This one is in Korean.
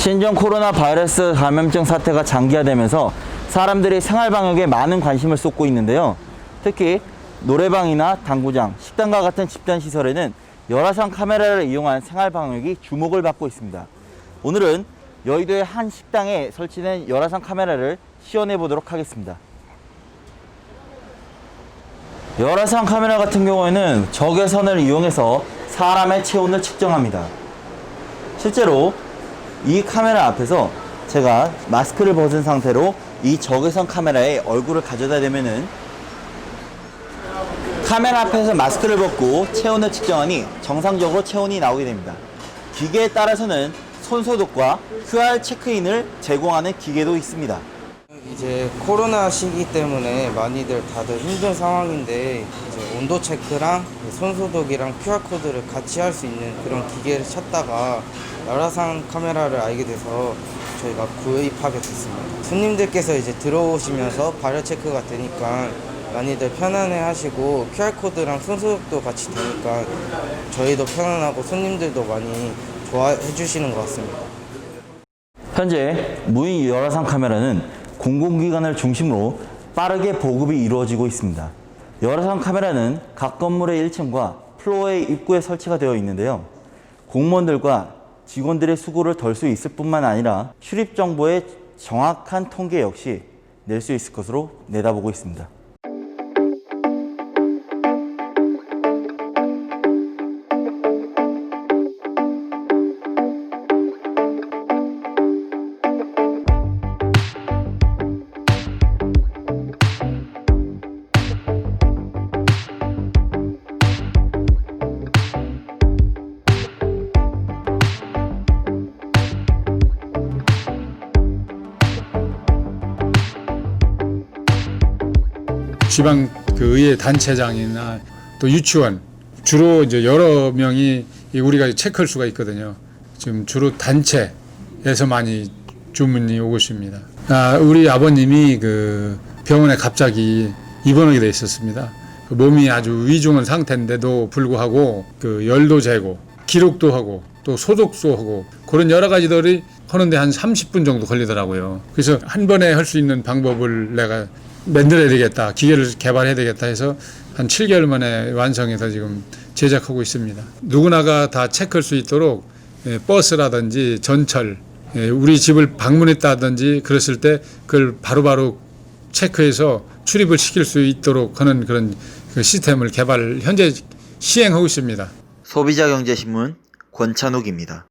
신종 코로나 바이러스 감염증 사태가 장기화되면서 사람들이 생활 방역에 많은 관심을 쏟고 있는데요. 특히 노래방이나 당구장, 식당과 같은 집단 시설에는 열화상 카메라를 이용한 생활 방역이 주목을 받고 있습니다. 오늘은 여의도의 한 식당에 설치된 열화상 카메라를 시연해 보도록 하겠습니다. 열화상 카메라 같은 경우에는 적외선을 이용해서 사람의 체온을 측정합니다. 실제로 이 카메라 앞에서 제가 마스크를 벗은 상태로 이 적외선 카메라에 얼굴을 가져다 대면은 카메라 앞에서 마스크를 벗고 체온을 측정하니 정상적으로 체온이 나오게 됩니다. 기계에 따라서는 손 소독과 QR 체크인을 제공하는 기계도 있습니다. 이제 코로나 시기 때문에 많이들 다들 힘든 상황인데 이제 온도 체크랑 손 소독이랑 QR 코드를 같이 할 수 있는 그런 기계를 찾다가 열화상 카메라를 알게 돼서 저희가 구입하게 됐습니다. 손님들께서 이제 들어오시면서 발열 체크가 되니까 많이들 편안해 하시고 QR 코드랑 손 소독도 같이 되니까 저희도 편안하고 손님들도 많이 좋아해 주시는 것 같습니다. 현재 무인 열화상 카메라는 공공기관을 중심으로 빠르게 보급이 이루어지고 있습니다. 열화상 카메라는 각 건물의 1층과 플로어의 입구에 설치가 되어 있는데요. 공무원들과 직원들의 수고를 덜 수 있을 뿐만 아니라 출입 정보의 정확한 통계 역시 낼 수 있을 것으로 내다보고 있습니다. 지방 그 의회 단체장이나 또 유치원 주로 이제 여러 명이 이 우리가 체크할 수가 있거든요. 지금 주로 단체에서 많이 주문이 오고 있습니다. 아, 우리 아버님이 그 병원에 갑자기 입원하게 돼 있었습니다. 그 몸이 아주 위중한 상태인데도 불구하고 그 열도 재고 기록도 하고 또 소독도 하고 그런 여러 가지들이 하는데 한 30분 정도 걸리더라고요. 그래서 한 번에 할 수 있는 방법을 내가 만들어야 되겠다. 기계를 개발해야 되겠다 해서 한 7개월 만에 완성해서 지금 제작하고 있습니다. 누구나가 다 체크할 수 있도록 예, 버스라든지 전철, 예, 우리 집을 방문했다든지 그랬을 때 그걸 바로 바로 체크해서 출입을 시킬 수 있도록 하는 그런 그 시스템을 개발 현재 시행하고 있습니다. 소비자경제신문 권찬욱입니다.